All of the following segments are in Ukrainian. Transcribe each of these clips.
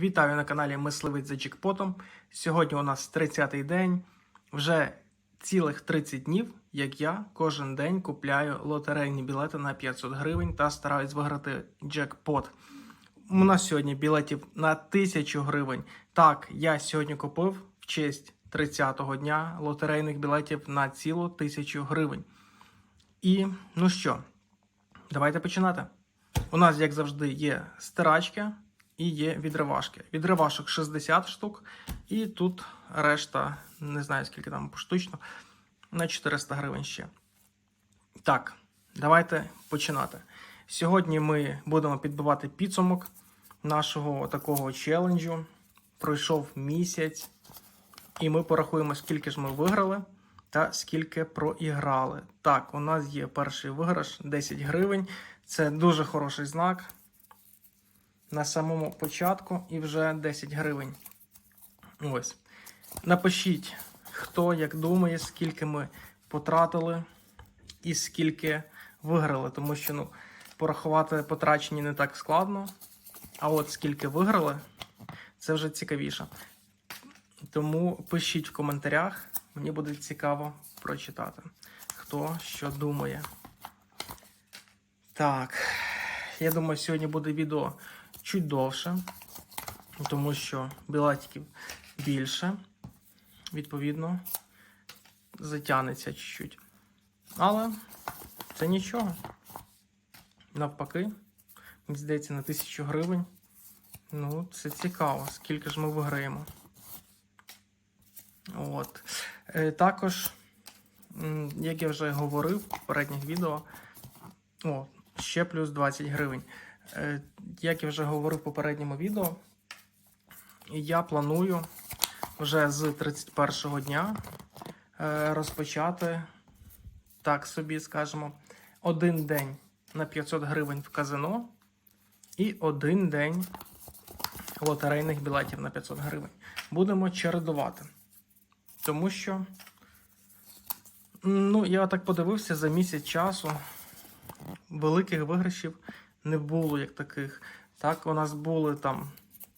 Вітаю на каналі Мисливець за Джекпотом. Сьогодні у нас 30-й день. Вже цілих 30 днів, як я кожен день купляю лотерейні білети на 500 гривень та стараюсь виграти джекпот. У нас сьогодні білетів на 1000 гривень. Так, я сьогодні купив в честь 30-го дня лотерейних білетів на цілу 1000 гривень. І ну що, давайте починати. У нас, як завжди, є стирачки і є відривашки. Відривашок 60 штук, і тут решта, не знаю скільки там поштучно, на 400 гривень ще. Так, давайте починати. Сьогодні ми будемо підбивати підсумок нашого такого челенджу. Пройшов місяць, і ми порахуємо, скільки ж ми виграли та скільки проіграли. Так, у нас є перший виграш 10 гривень. Це дуже хороший знак. На самому початку і вже 10 гривень. Ось. Напишіть, хто як думає, скільки ми потратили і скільки виграли. Тому що ну, порахувати потрачені не так складно. А от скільки виграли, це вже цікавіше. Тому пишіть в коментарях, мені буде цікаво прочитати, хто що думає. Так, я думаю, сьогодні буде відео чуть довше, тому що білетиків більше, відповідно, затягнеться чуть-чуть. Але це нічого. Навпаки, мені здається, на 1000 гривень. Ну, це цікаво, скільки ж ми виграємо. От. Е, також, як я вже говорив в попередніх відео, о, ще плюс 20 гривень. Е, як я вже говорив в попередньому відео, я планую вже з 31 дня е, розпочати, так собі скажемо, один день на 500 гривень в казино і один день лотерейних білетів на 500 гривень. Будемо чередувати. Тому що, ну, я так подивився за місяць часу. Великих виграшів не було як таких. Так, у нас були там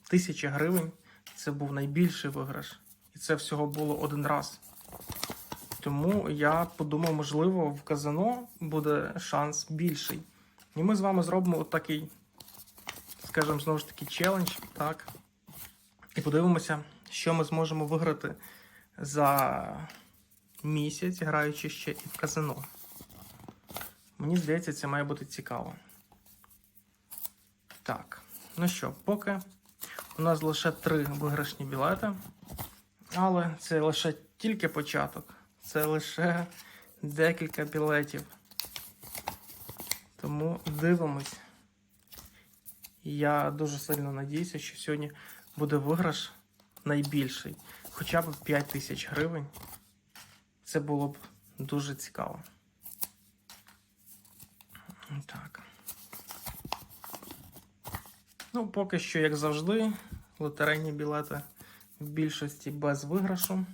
тисяча гривень. Це був найбільший виграш. І це всього було один раз. Тому я подумав, можливо, в казино буде шанс більший. І ми з вами зробимо от такий, скажімо, знову ж таки, челендж. Так. І подивимося, що ми зможемо виграти за місяць, граючи ще і в казино. Мені здається, це має бути цікаво. Так, ну що, поки у нас лише три виграшні білети, але це лише тільки початок. Це лише декілька білетів. Тому дивимось. Я дуже сильно надіюся, що сьогодні буде виграш найбільший. Хоча б 5 тисяч гривень. Це було б дуже цікаво. Так. Ну, поки що, як завжди, лотерейні білети в більшості без виграшу.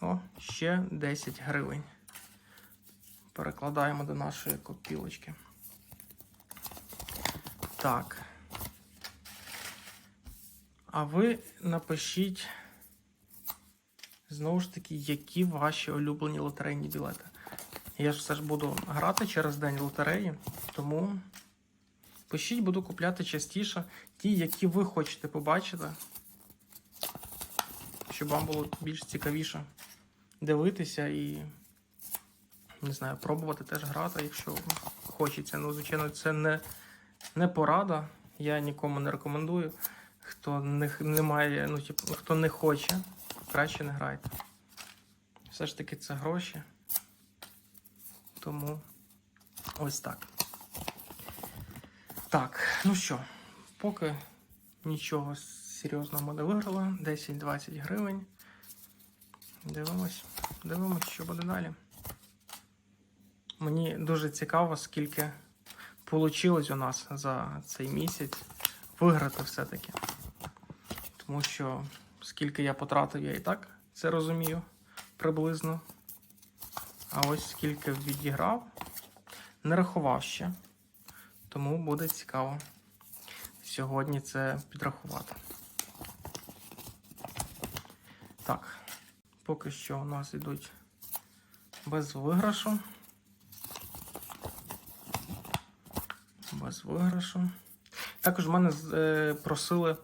О, ще 10 гривень. Перекладаємо до нашої копілочки. Так. А ви напишіть знову ж таки, які ваші улюблені лотерейні білети. Я ж все ж буду грати через день лотереї, тому пишіть, буду купляти частіше ті, які ви хочете побачити, щоб вам було більш цікавіше дивитися і, не знаю, пробувати теж грати, якщо хочеться. Ну, звичайно, це не, не порада. Я нікому не рекомендую. Хто не, не має, ну, типу, хто не хоче, краще не грайте. Все ж таки це гроші. Тому ось так. Так, ну що, поки нічого серйозного не виграли. 10-20 гривень. Дивимось, дивимось, що буде далі. Мені дуже цікаво, скільки вийшло у нас за цей місяць виграти все-таки. Тому що скільки я потратив, я і так це розумію приблизно. А ось скільки відіграв, не рахував ще. Тому буде цікаво сьогодні це підрахувати. Так, поки що у нас йдуть без виграшу. Без виграшу. Також в мене е, просили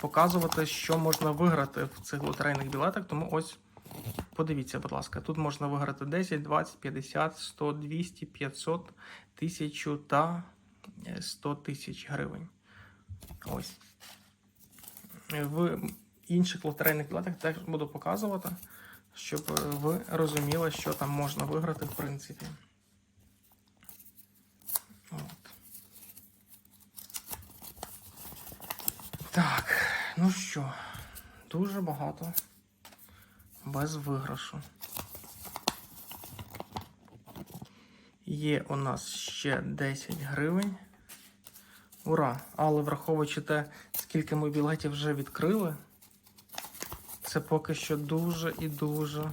показувати, що можна виграти в цих лотерейних білетах. Тому ось подивіться, будь ласка, тут можна виграти 10, 20, 50, 100, 200, 500, 1000 та е, 100 тисяч гривень. Ось. В інших лотерейних білетах теж буду показувати, щоб е, ви розуміли, що там можна виграти, в принципі. От. Так, ну що, дуже багато без виграшу. Є у нас ще 10 гривень. Ура! Але враховуючи те, скільки ми білетів вже відкрили, це поки що дуже і дуже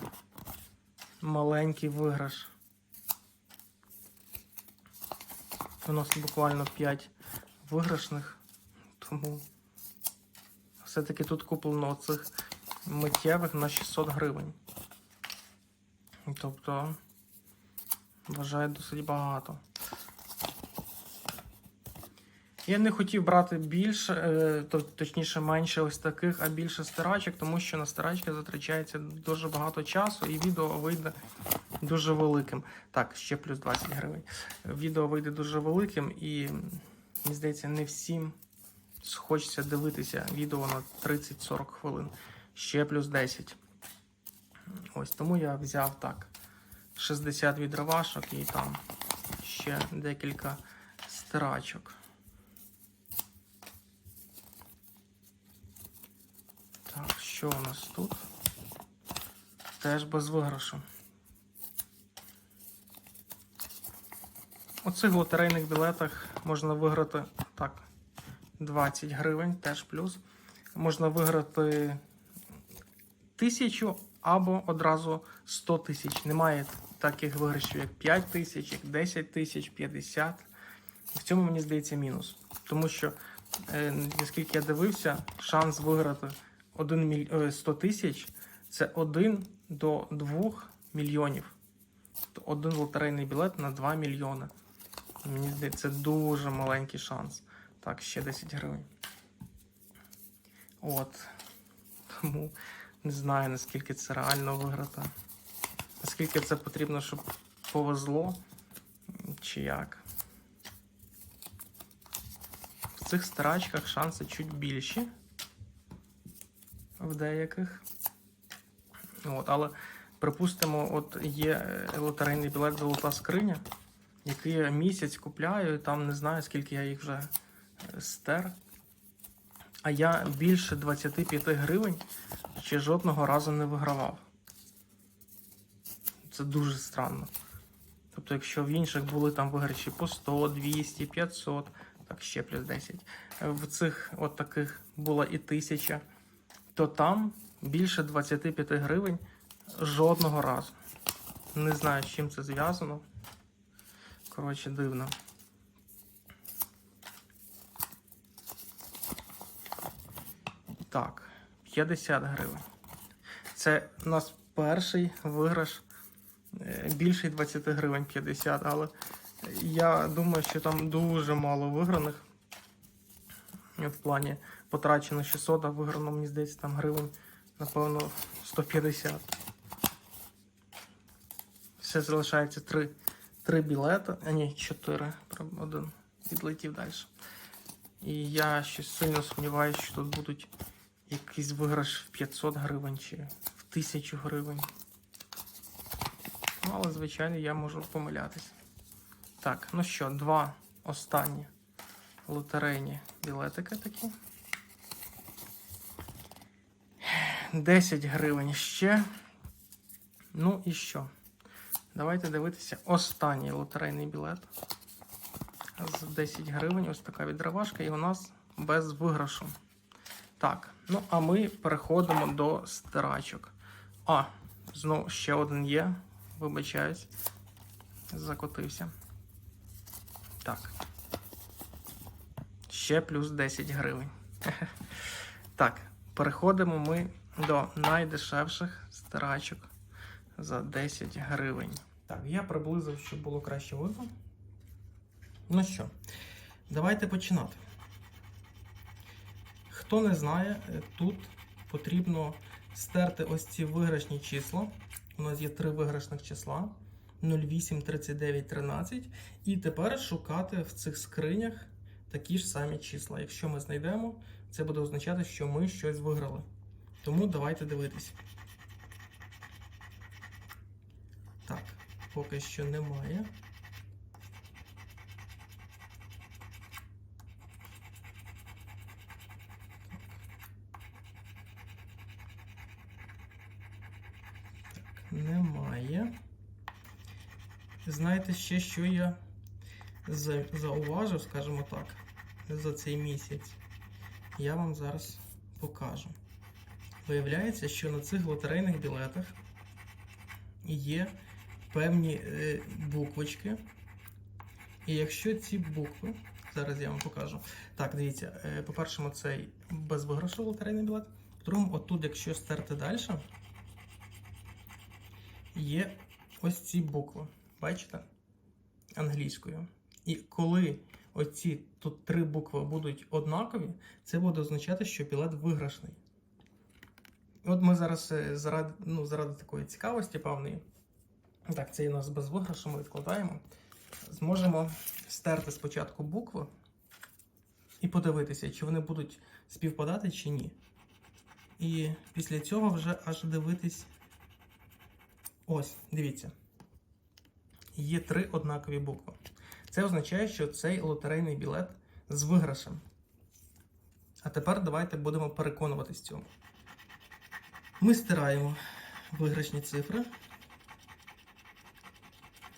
маленький виграш. У нас буквально 5 виграшних, тому все-таки тут куплено цих миттєвих на 600 гривень. Тобто, вважаю, досить багато. Я не хотів брати більше, е, точніше менше ось таких, а більше стирачок, тому що на стирачки затрачається дуже багато часу, і відео вийде дуже великим. Так, ще плюс 20 гривень. Відео вийде дуже великим, і мені здається, не всім хочеться дивитися відео на 30-40 хвилин. Ще плюс 10. Ось тому я взяв так. 60 відривашок і там ще декілька стирачок. Так, що у нас тут? Теж без виграшу. У цих лотерейних білетах можна виграти так, 20 гривень, теж плюс. Можна виграти тисячу або одразу 100 тисяч. Немає таких виграшів, як 5 тисяч, як 10 тисяч, 50. В цьому мені здається мінус. Тому що, е, наскільки я дивився, шанс виграти 1 міль... е, 100 тисяч це 1 до 2 мільйонів. Тобто один лотерейний білет на 2 мільйони. Мені здається, це дуже маленький шанс. Так, ще 10 гривень. От. Тому не знаю, наскільки це реально виграти. Наскільки це потрібно, щоб повезло, чи як. В цих старачках шанси чуть більші. В деяких. От, але, припустимо, от є е, лотерейний білет Золота скриня, який місяць купляю, і там не знаю, скільки я їх вже е, стер. А я більше 25 гривень ще жодного разу не вигравав. Це дуже странно. Тобто, якщо в інших були там виграші по 100, 200, 500, так ще плюс 10. е, В цих от таких була і 1000, то там більше 25 гривень жодного разу. Не знаю, з чим це зв'язано. Коротше, дивно. Так, 50 гривень. Це у нас перший виграш е, більший 20 гривень 50, але я думаю, що там дуже мало виграних. В плані потрачено 600, а виграно, мені здається, там гривень, напевно, 150. Все залишається 3, 3 білети, а ні, 4. Один відлетів далі. І я щось сильно сумніваюся, що тут будуть якийсь виграш в 500 гривень чи в 1000 гривень. Ну, але, звичайно, я можу помилятися. Так, ну що, два останні лотерейні білетики такі. 10 гривень ще. Ну і що? Давайте дивитися останній лотерейний білет. з 10 гривень. Ось така відривашка, і у нас без виграшу. Так, ну а ми переходимо до стирачок. А, знову ще один є. Вибачаюсь. Закотився. Так. ще плюс 10 гривень. Так, переходимо ми до найдешевших стирачок за 10 гривень. Так, я приблизив, щоб було краще видно. Ну що, давайте починати. Хто не знає, е, тут потрібно стерти ось ці виграшні числа. У нас є три виграшних числа: 08, 39, 13. І тепер шукати в цих скринях такі ж самі числа. Якщо ми знайдемо, це буде означати, що ми щось виграли. Тому давайте дивитись. Так, поки що немає. Так, немає. Знаєте ще, що я зауважив, скажімо так, за цей місяць? Я вам зараз покажу. Виявляється, що на цих лотерейних білетах є певні е, буквочки. І якщо ці букви, зараз я вам покажу. Так, дивіться, е, по-перше, цей без виграшу лотерейний білет. По-другому, отут, якщо стерти далі, є ось ці букви. Бачите? Англійською. І коли оці тут три букви будуть однакові, це буде означати, що білет виграшний. От ми зараз е, заради, ну, заради такої цікавості певної, так, це у нас без виграшу, ми відкладаємо. Зможемо стерти спочатку букви і подивитися, чи вони будуть співпадати чи ні. І після цього вже аж дивитись. Ось, дивіться. Є три однакові букви. Це означає, що цей лотерейний білет з виграшем. А тепер давайте будемо переконуватись цьому. Ми стираємо виграшні цифри.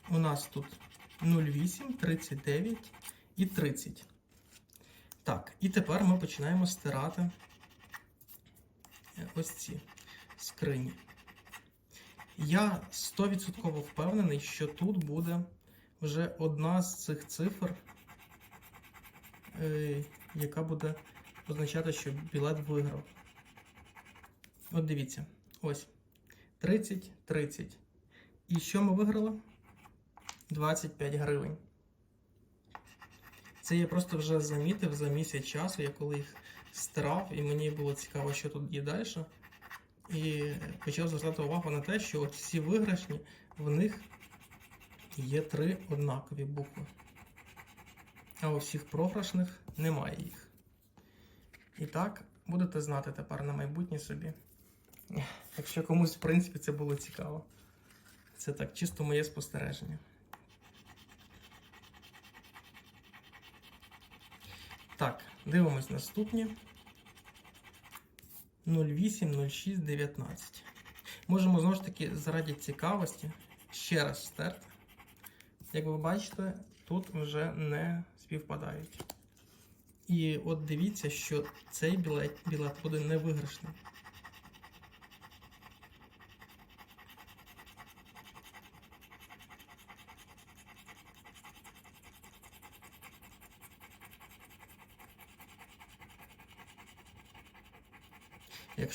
У нас тут 08, 39 і 30. Так, і тепер ми починаємо стирати е, ось ці скрині. Я 100% впевнений, що тут буде вже одна з цих цифр, е, яка буде означати, що білет виграв. От дивіться, ось 30, 30. І що ми виграли? 25 гривень. Це я просто вже замітив за місяць часу, я коли їх стирав, і мені було цікаво, що тут є далі. І почав звертати увагу на те, що от всі виграшні, в них є три однакові букви. А у всіх програшних немає їх. І так, будете знати тепер на майбутнє собі. Якщо комусь, в принципі, це було цікаво. Це так, чисто моє спостереження. Так, дивимось наступні. 08, 06, 19. Можемо знову ж таки, заради цікавості, ще раз стерти. Як ви бачите, тут вже не співпадають. І от дивіться, що цей білет, білет буде невиграшний.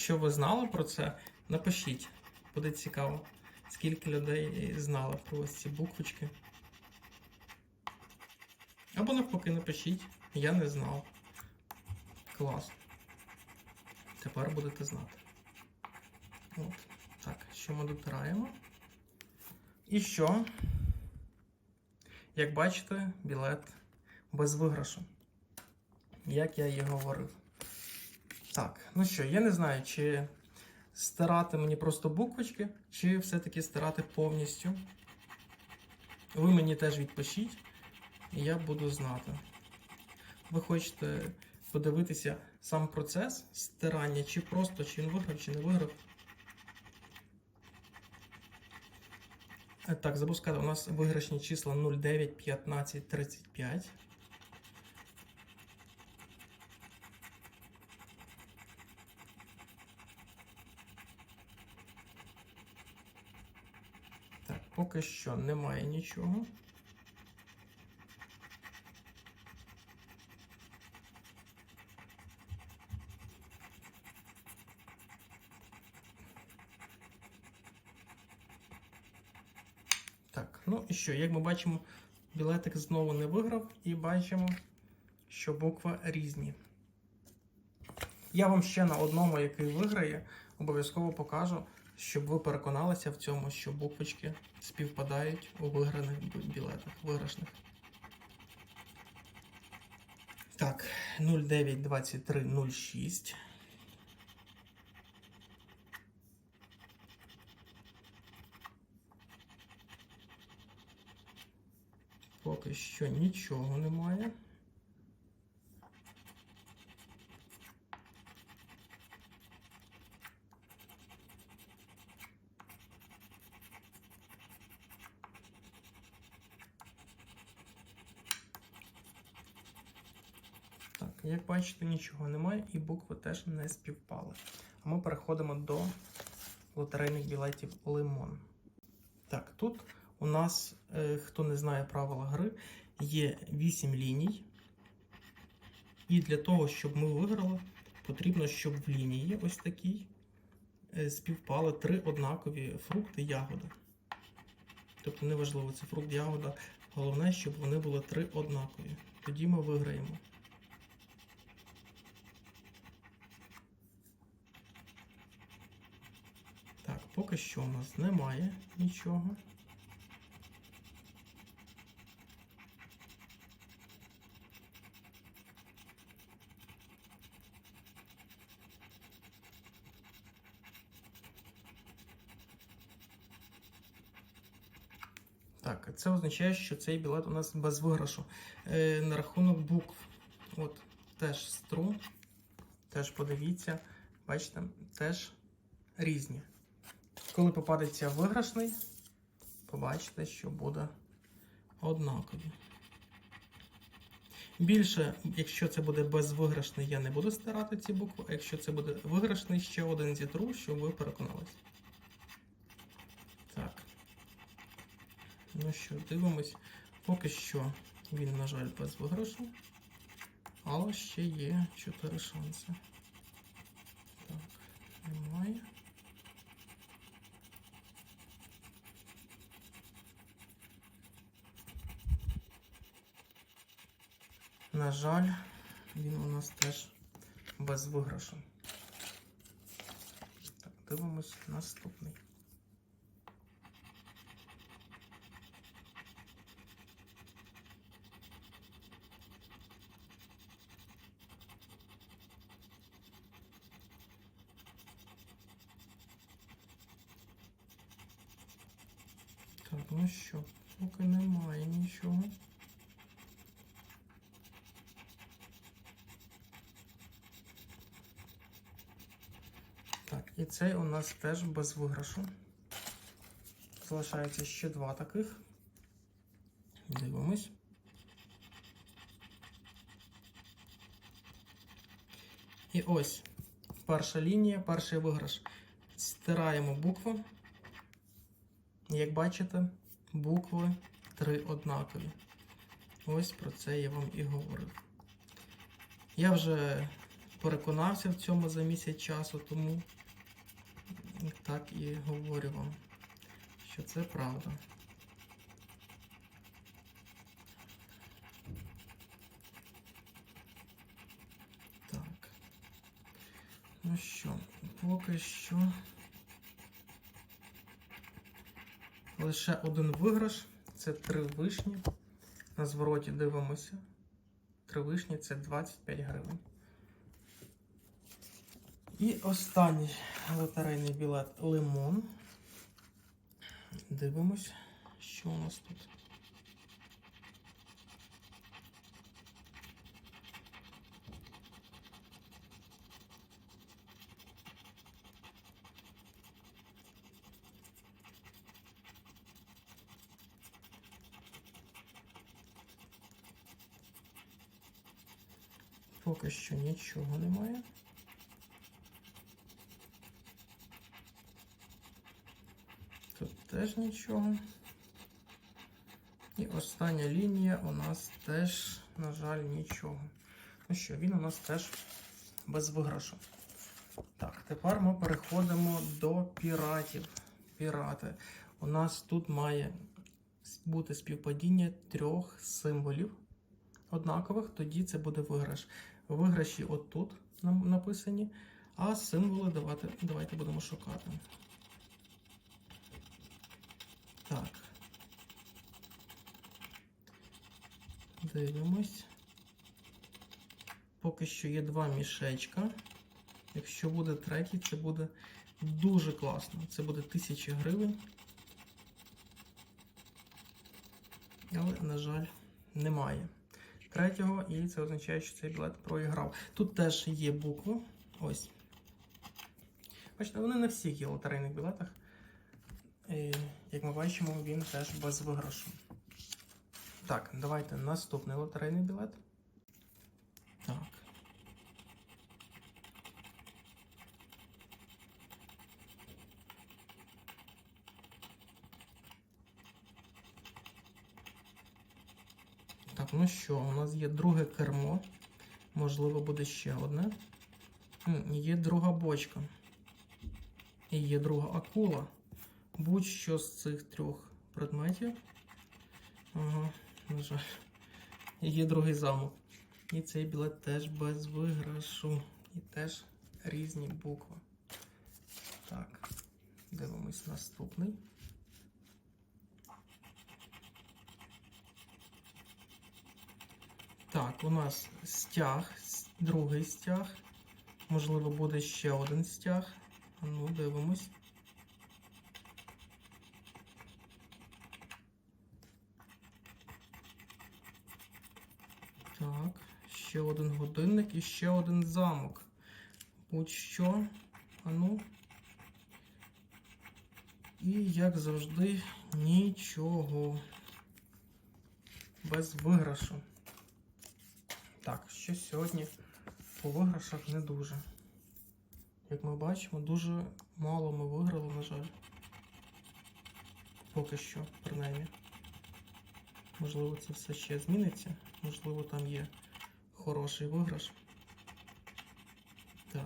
Якщо ви знали про це, напишіть. Буде цікаво, скільки людей знало про ось ці буквочки. Або навпаки, напишіть. Я не знав. Клас. Тепер будете знати. От. Так, що ми дотираємо? І що? Як бачите, білет без виграшу. Як я і говорив. Так, ну що, я не знаю, чи стирати мені просто буквочки, чи все-таки стирати повністю. Ви мені теж відпишіть, і я буду знати. Ви хочете подивитися сам процес стирання, чи просто чи він виграв, чи не виграв. Е, Так, забув сказати, у нас виграшні числа 09, 15, 35. поки що немає нічого. Так, ну і що, як ми бачимо, білетик знову не виграв, і бачимо, що буква різні. Я вам ще на одному, який виграє, обов'язково покажу щоб ви переконалися в цьому, що буквочки співпадають у виграних білетах, виграшних. Так, 092306. Поки що нічого немає. Так, як бачите, нічого немає, і букви теж не співпали. А ми переходимо до лотерейних білетів Лимон. Так, тут у нас, е, хто не знає правила гри, є 8 ліній. І для того, щоб ми виграли, потрібно, щоб в лінії ось такій е, співпали три однакові фрукти ягоди. Тобто неважливо, це фрукт ягода. Головне, щоб вони були три однакові. Тоді ми виграємо. Так, поки що у нас немає нічого. Так, це означає, що цей білет у нас без виграшу. Е, на рахунок букв. От, теж стру. Теж подивіться. Бачите, теж різні. Коли попадеться виграшний, побачите, що буде однакові. Більше, якщо це буде безвиграшний, я не буду стирати ці букви, а якщо це буде виграшний, ще один зітру, щоб ви переконалися. Так. Ну що, дивимось. Поки що він, на жаль, без виграшу. Але ще є 4 шанси. Так, немає. На жаль, він у нас теж без виграшу. Так, дивимось наступний. Ну що, поки немає нічого. Так, і цей у нас теж без виграшу. Залишається ще два таких. Дивимось. І ось перша лінія, перший виграш. Стираємо букву. Як бачите, букви три однакові. Ось про це я вам і говорив. Я вже переконався в цьому за місяць часу, тому так і говорю вам, що це правда. Так. Ну що, поки що. Лише один виграш це три вишні. На звороті дивимося. Три вишні це 25 гривень. І останній лотерейний білет лимон. Дивимось, що у нас тут. Поки що нічого немає. Тут теж нічого. І остання лінія у нас теж, на жаль, нічого. Ну що, він у нас теж без виграшу. Так, тепер ми переходимо до піратів. Пірати. У нас тут має бути співпадіння трьох символів однакових, тоді це буде виграш. Виграші отут нам написані, а символи давайте, давайте будемо шукати. Так. Дивимось. Поки що є два мішечка. Якщо буде третій, це буде дуже класно. Це буде 1000 гривень. Але, на жаль, немає третього, і це означає, що цей білет проіграв. Тут теж є букви. Ось. Бачите, вони на всіх є лотерейних білетах. Як ми бачимо, він теж без виграшу. Так, давайте наступний лотерейний білет. Так. Так, ну що, у нас є друге кермо. Можливо, буде ще одне. Є друга бочка. І є друга акула. Будь-що з цих трьох предметів. Ага, на жаль. Є другий замок. І цей білет теж без виграшу. І теж різні букви. Так, дивимось наступний. Так, у нас стяг, другий стяг. Можливо, буде ще один стяг. Ну, дивимось. Так, ще один годинник і ще один замок. Будь-що. А ну. І, як завжди, нічого. Без виграшу. Так, що сьогодні по виграшах не дуже. Як ми бачимо, дуже мало ми виграли, на жаль. Поки що, принаймні. Можливо, це все ще зміниться. Можливо, там є хороший виграш. Так.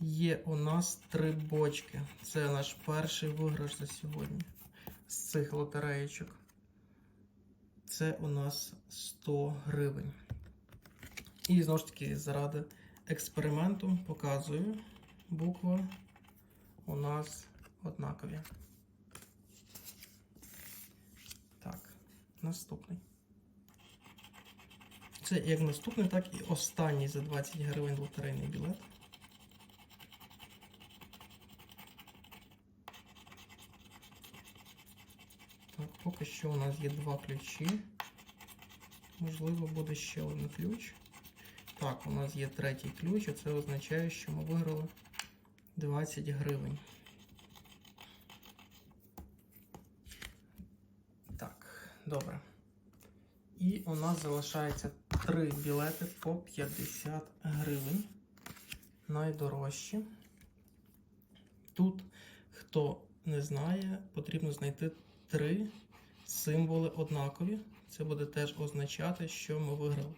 Є у нас три бочки. Це наш перший виграш за сьогодні з цих лотереєчок. Це у нас 100 гривень. І знову ж таки, заради експерименту показую букви у нас однакові. Так, наступний. Це як наступний, так і останній за 20 гривень лотерейний білет. Так, поки що у нас є два ключі. Можливо, буде ще один ключ. Так, у нас є третій ключ, а це означає, що ми виграли 20 гривень. Так, добре. І у нас залишається три білети по 50 гривень. Найдорожчі. Тут, хто не знає, потрібно знайти три символи однакові. Це буде теж означати, що ми виграли.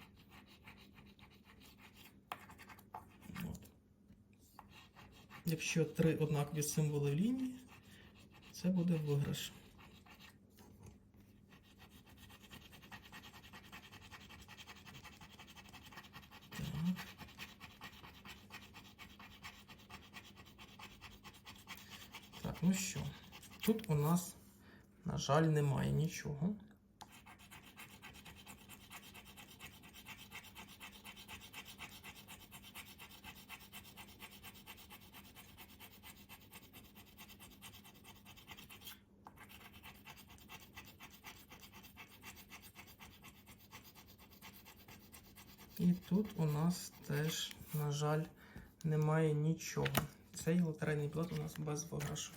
Якщо три однакові символи лінії, це буде виграш. Так. Так, ну що, тут у нас, на жаль, немає нічого. І тут у нас теж, на жаль, немає нічого. Цей лотерейний білет у нас без виграшу.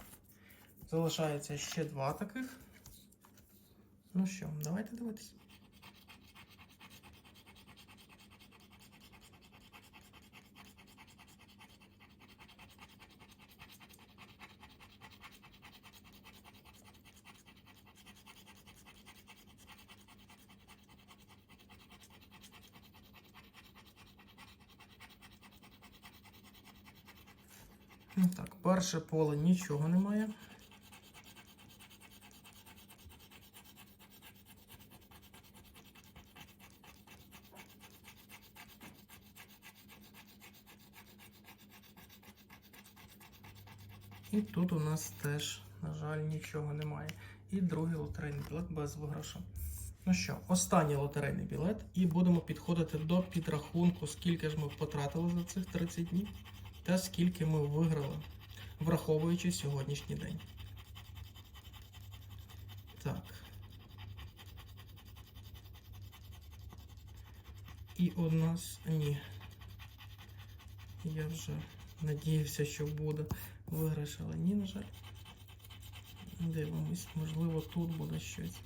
Залишається ще два таких. Ну що, давайте дивитися. Так, перше поле нічого немає. Тут у нас теж, на жаль, нічого немає. І другий лотерейний білет без виграшу. Ну що, останній лотерейний білет, і будемо підходити до підрахунку, скільки ж ми потратили за цих 30 днів, та скільки ми виграли, враховуючи сьогоднішній день. Так. І у нас ні. Я вже надіявся, що буде виграш, але ні, на жаль. Дивимось, можливо, тут буде щось.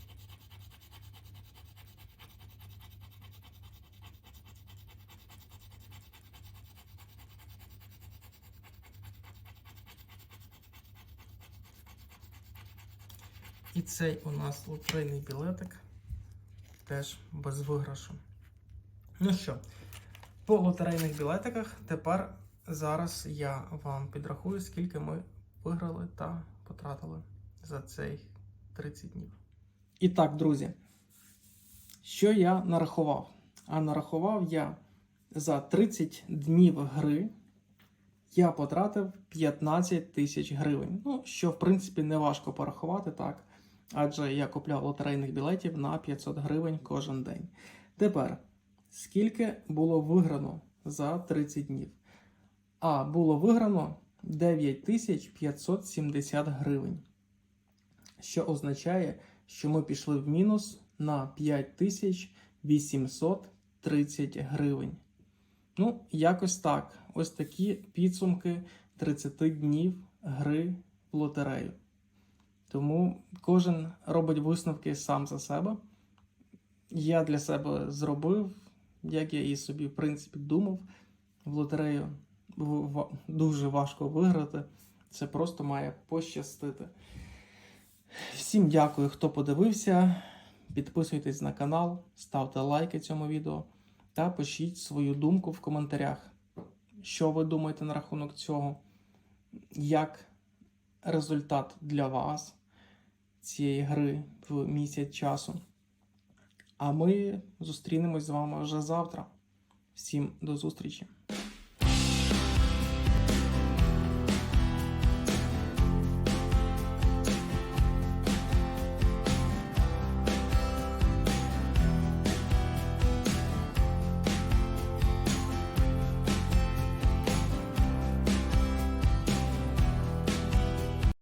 І цей у нас лотерейний білетик теж без виграшу. Ну що, по лотерейних білетиках тепер зараз я вам підрахую, скільки ми виграли та потратили за цей 30 днів. І так, друзі, що я нарахував? А нарахував я за 30 днів гри я потратив 15 тисяч гривень. Ну, що, в принципі, не важко порахувати так. Адже я купляв лотерейних білетів на 500 гривень кожен день. Тепер, скільки було виграно за 30 днів? А було виграно 9570 гривень. Що означає, що ми пішли в мінус на 5830 гривень. Ну, якось так. Ось такі підсумки 30 днів гри в лотерею. Тому кожен робить висновки сам за себе. Я для себе зробив, як я і собі, в принципі, думав, в лотерею дуже важко виграти. Це просто має пощастити. Всім дякую, хто подивився. Підписуйтесь на канал, ставте лайки цьому відео та пишіть свою думку в коментарях. Що ви думаєте на рахунок цього? Як результат для вас цієї гри в місяць часу? А ми зустрінемось з вами вже завтра. Всім до зустрічі!